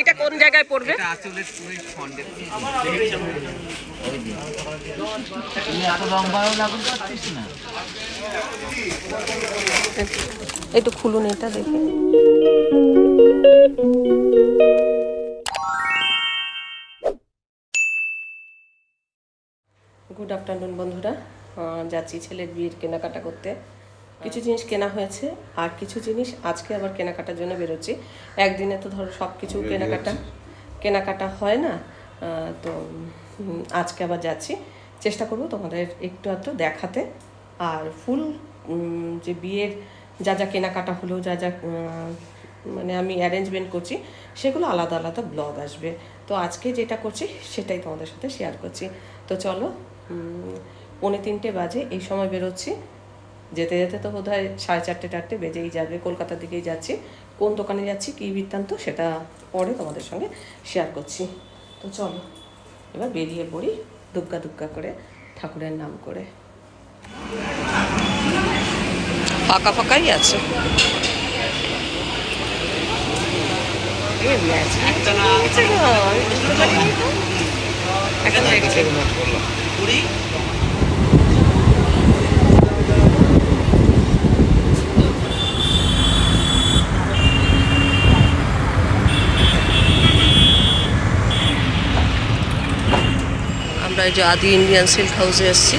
এটা কোন জায়গায় পড়বে? একটু খুলুন এটা দেখে। গুড আফটারনুন বন্ধুরা। যাচ্ছি ছেলের বিয়ের কেনাকাটা করতে। কিছু জিনিস কেনা হয়েছে আর কিছু জিনিস আজকে আবার কেনাকাটার জন্য বেরোচ্ছি। একদিনে তো ধরো সব কিছু কেনাকাটা কেনাকাটা হয় না তো আজকে আবার যাচ্ছি। চেষ্টা করব তোমাদের একটু আধটু দেখাতে। আর ফুল যে বিয়ের যা যা কেনাকাটা হলো যা যা মানে আমি অ্যারেঞ্জমেন্ট করছি সেগুলো আলাদা আলাদা ব্লগ আসবে। তো আজকে যেটা করছি সেটাই তোমাদের সাথে শেয়ার করছি। তো চলো পৌনে তিনটে বাজে এই সময় বেরোচ্ছি। যেতে যেতে তো বোধ হয় সাড়ে চারটে চারটে বেজেই যাবে। কলকাতার দিকেই যাচ্ছি। কোন দোকানে যাচ্ছি কী বৃত্তান্ত সেটা পরে তোমাদের সঙ্গে শেয়ার করছি। তো চলো এবার বেরিয়ে পড়ি দুগ্গা দুগ্গা করে ঠাকুরের নাম করে। ফাঁকা ফাঁকাই আছে। এখন আমরা এই যে আদি ইন্ডিয়ান সিল্ক হাউসে এসেছি।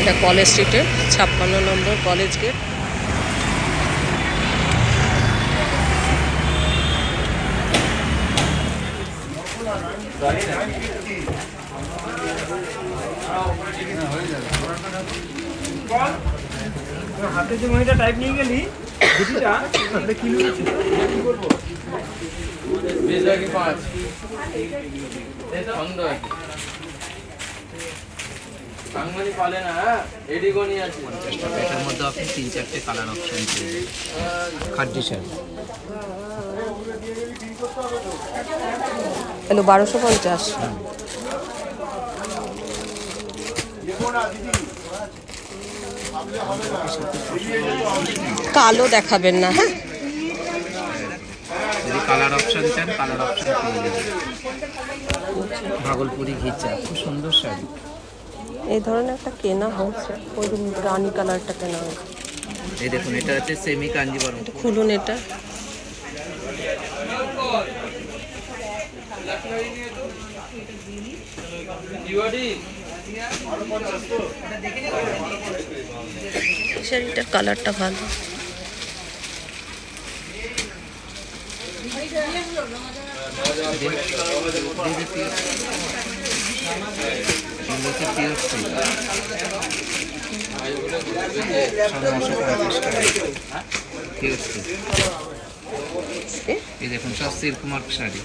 এটা কলেজ স্ট্রিটে ছাপ্পান্ন নম্বর কলেজ গেট। হাতে যে মহিলা টাইপ নিয়ে গেলি কি করব পাঁচ? বাঙালি পালে না এডিগনি আছে। মধ্যে আপনি তিন চারটে কালার অপশন পেয়ে খাদ্য শাড়ি হ্যালো বারোশো পঞ্চাশ। কালো দেখাবেন না হ্যাঁ? যদি কালার অপশন চান কালার অপশন পেয়ে যাবেন ভাগলপুরি ঘিচা খুব সুন্দর শাড়ি এই ধরনের একটা কেনা হয়েছে। ওই রানি কালারটা কেনা হয়েছে। এই দেখুন এটা হচ্ছে সেমি কাঞ্জিবরম একটু খুলুন এটা। শাড়িটার কালারটা ভালো? এগুলো হচ্ছে? পিওর সব নশো এই দেখুন সব সিল্ক মার্ক শাড়ি।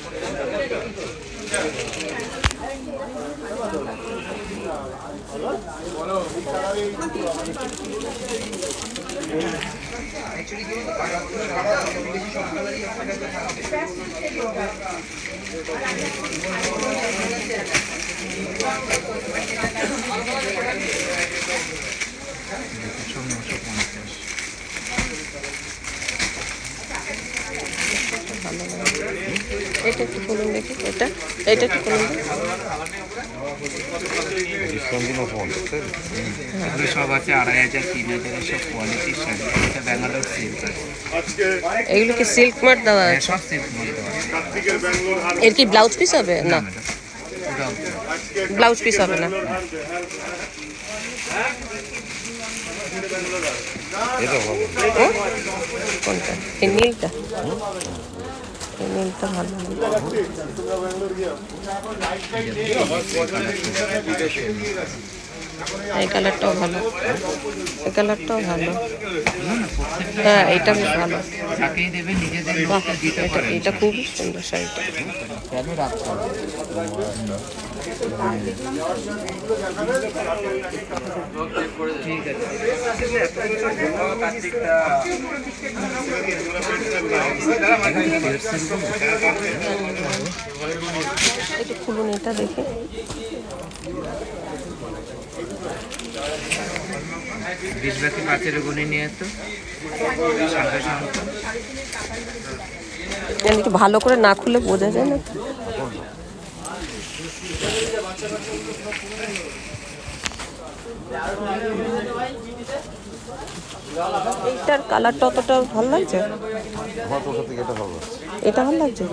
দেখুন সব নশো পঞ্চাশ এটা একটু খুলুন দেখি এটা এটা একটু খুলুন এগুলো কি সিল্ক মার্ট দেওয়া হ্যাঁ এর কি ব্লাউজ পিস হবে? না। ব্লাউজ পিস হবে না। কোনটা? এই নীলটা। নীলটা ভালো এই কালারটাও ভালো। এই কালারটাও ভালো। হ্যাঁ এটা বেশ ভালো। এটা খুবই সুন্দর শাড়িটা। একটু খুলুন এটা দেখে। বিশ বাকি পাঁচের গুণে নিয়ে তো একটু ভালো করে না খুলে বোঝা যায় না এইটার কালারটা অতটা ভালো লাগছে। এটা ভালো লাগছে?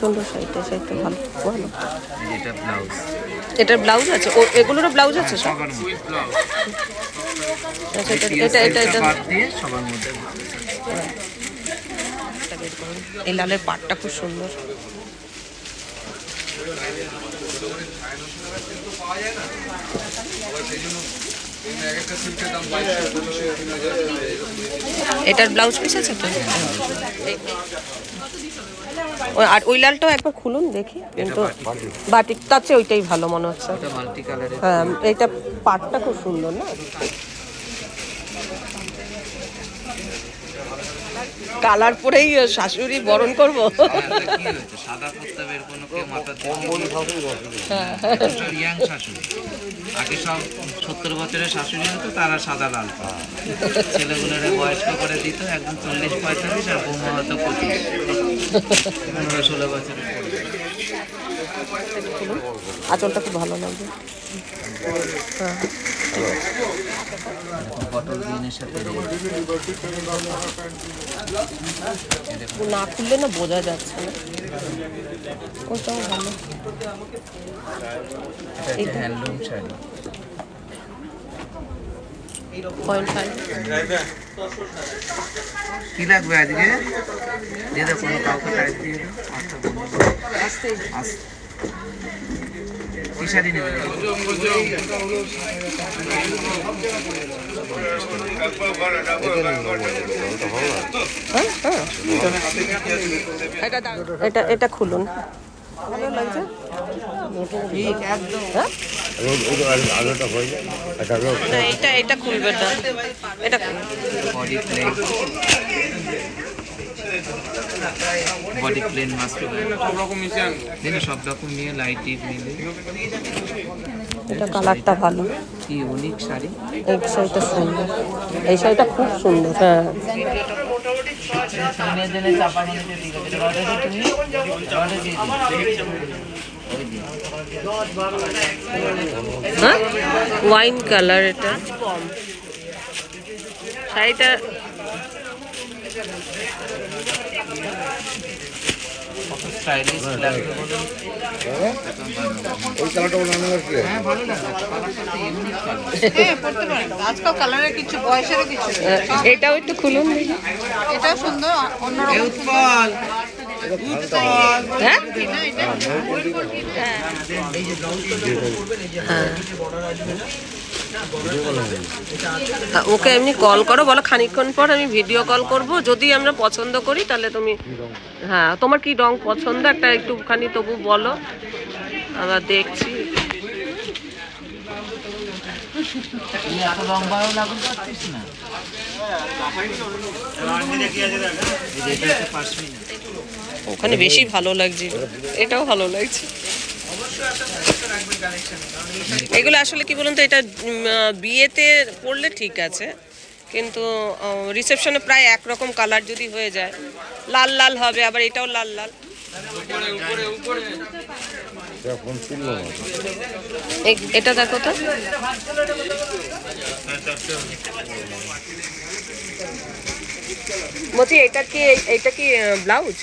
সুন্দর শাড়িটা শাড়িটা ভালো ভালো। এটার ব্লাউজ আছে? ও, এগুলোরও ব্লাউজ আছে সব? আচ্ছা এটা এটা এটা এটা সবার মধ্যে। করুন। এই লালের পাটটা খুব সুন্দর। এটার ব্লাউজ পিস আছে তো? আর ওই লালটাও একবার খুলুন দেখি। কিন্তু বাটিক তার চেয়ে ওইটাই ভালো মনে হচ্ছে। এটা হ্যাঁ এইটা পাটটা খুব সুন্দর না? কালার পরেই শাশুড়ি বরণ করব। সাদা করতে এর কোনো মাথা ইয়াং শাশুড়ি আগে সব সত্তর বছরের শাশুড়ি হতো তারা সাদা লাল ছেলেগুলোরে বয়স্ক করে দিত একদম চল্লিশ পঁয়তাল্লিশ আর বৌমা হতো পঁচিশ পনেরো ষোলো বছরের আঁচলটা খুব ভালো লাগবে। হ্যাঁ। না খুললে না বোঝা যাচ্ছে না। ওটাও ভালো। এটা হ্যান্ডলুম শাড়ি। কি লাগবে আজকে? দিয়ে কাউকে দিয়ে শাড়ি নেবে। এটা এটা এটা খুলুন। ভালো লাগছে? হ্যাঁ? এটা এটা এটা খুলবে এটা খুলুন। বডি প্লেন বডি প্লেন সব রকম নিয়ে লাইট ইট মিলে। এটা কালারটা ভালো। কি ইউনিক শাড়ি? এই শাড়িটা সুন্দর। এই শাড়িটা খুব সুন্দর হ্যাঁ। হ্যাঁ? ওয়াইন কালার এটা। শাড়িটা স্টাইলিশ লাগবে বলুন ওই কালারটা বানানো কি হ্যাঁ ভালো লাগবে কালারটা ইউনিক কালার আজকাল কালারের কিছু বয়সেরও কিছু এটাও একটু খুলুন দেখি। এটাও সুন্দর অন্যরকম। উৎপল। হ্যাঁ। হ্যাঁ, ওকে এমনি কল করো বলো খানিকক্ষণ পর আমি ভিডিও কল করব। যদি আমরা পছন্দ করি তাহলে তুমি হ্যাঁ তোমার কি রং পছন্দ? একটা একটুখানি তবু বলো। আমরা দেখছি। ওখানে বেশি ভালো লাগছে। এটাও ভালো লাগছে। এগুলো আসলে কি বলুন তো, এটা বিয়েতে পড়লে ঠিক আছে, কিন্তু রিসেপশনে প্রায় একরকম কালার যদি হয়ে যায়, লাল লাল হবে, আবার এটাও লাল লাল। এটা দেখো তো। বলছি এটা কি এটা কি ব্লাউজ?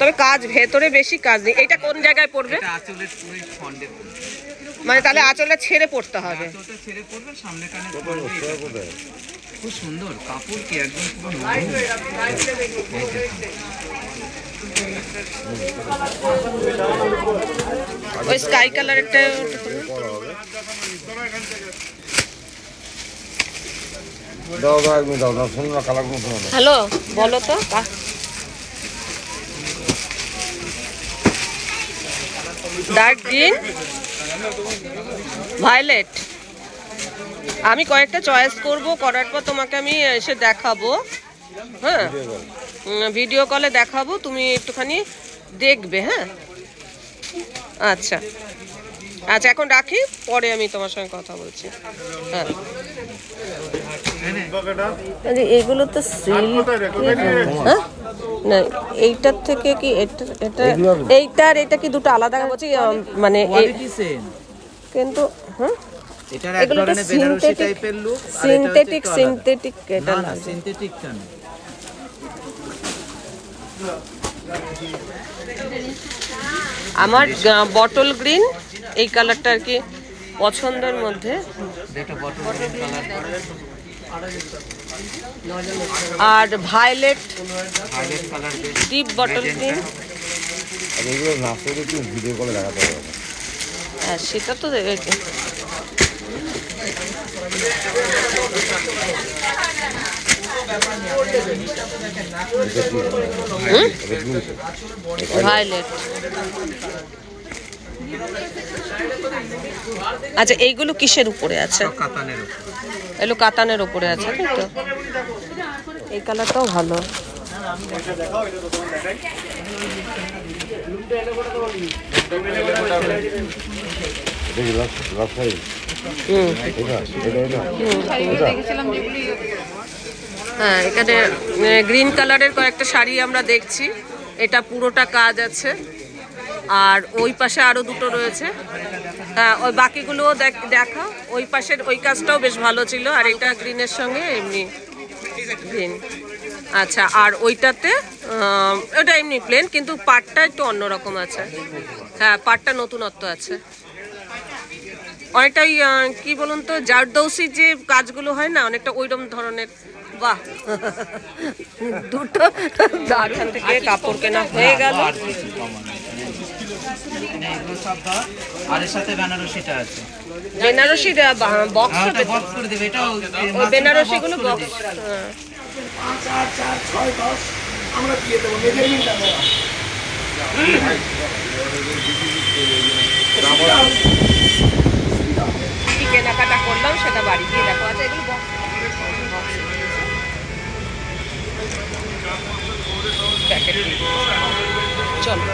তবে কাজ ভেতরে বেশি কাজ নেই। এটা কোন জায়গায় পড়বে? এটা আঁচলের পুরো ফন্ডে মানে তাহলে আঁচলে ছেড়ে পড়তে হবে। ছেড়ে পড়বে সামনে কানে ফন্ডে এটা। কোথায় খুব সুন্দর কাপড় কি একদম। ওই স্কাই কালারেরটা দাও দাও দাও শোনো না, কালার না। হ্যালো, বলো তো। ডার্ক গ্রিন ভায়োলেট আমি কয়েকটা চয়েস করব, করার পর তোমাকে আমি এসে দেখাবো। হ্যাঁ? ভিডিও কলে দেখাবো, তুমি একটুখানি দেখবে হ্যাঁ? আচ্ছা। আচ্ছা এখন রাখি, পরে আমি তোমার সঙ্গে কথা বলছি। হ্যাঁ। আরে এগুলো তো সিল্ক হ্যাঁ? না এইটার থেকে কি এটা এটা এইটার এটা কি দুটো আলাদা? বলছি মানে কিন্তু হ্যাঁ এটার এক এগুলো তো ধরনের বেনারসি টাইপের লুক সিনথেটিক সিনথেটিক এটা না না লাগছে। আমার বটল গ্রিন এই কালারটা আর কি পছন্দের মধ্যে। আর ভায়োলেট ডিপ বটল হ্যাঁ সেটা তো ভায়োলেট। আচ্ছা এইগুলো কিসের উপরে আছে? এগুলো কাতানের উপরে। আছে তাই তো? এই কালারটাও ভালো। হ্যাঁ এখানে গ্রিন কালারের কয়েকটা শাড়ি আমরা দেখছি। এটা পুরোটা কাজ আছে। আর ওই পাশে আরও দুটো রয়েছে। হ্যাঁ ওই বাকিগুলোও দেখ- দেখা। ওই পাশের ওই কাজটাও বেশ ভালো ছিল। আর এটা গ্রিনের সঙ্গে এমনি গ্রিন। আচ্ছা আর ওইটাতে ওটা এমনি প্লেন কিন্তু পাটটা একটু অন্যরকম আছে। হ্যাঁ পাটটা নতুনত্ব আছে। অনেকটাই কি বলুন তো জারদৌসির যে কাজগুলো হয় না অনেকটা ওইরকম ধরনের। বাহ! দুটো এখান থেকে কাপড় কেনা হয়ে গেল। আর এগুলো সব ধর আর এর সাথে বেনারসিটা আছে। বক্স হ্যাঁ বক্স করে দেবে এটাও ওই বেনারসি গুলো বক্স কি কেনাকাটা করলাম সেটা বাড়ি গিয়ে দেখো আচ্ছা এগুলো প্যাকেট চলো।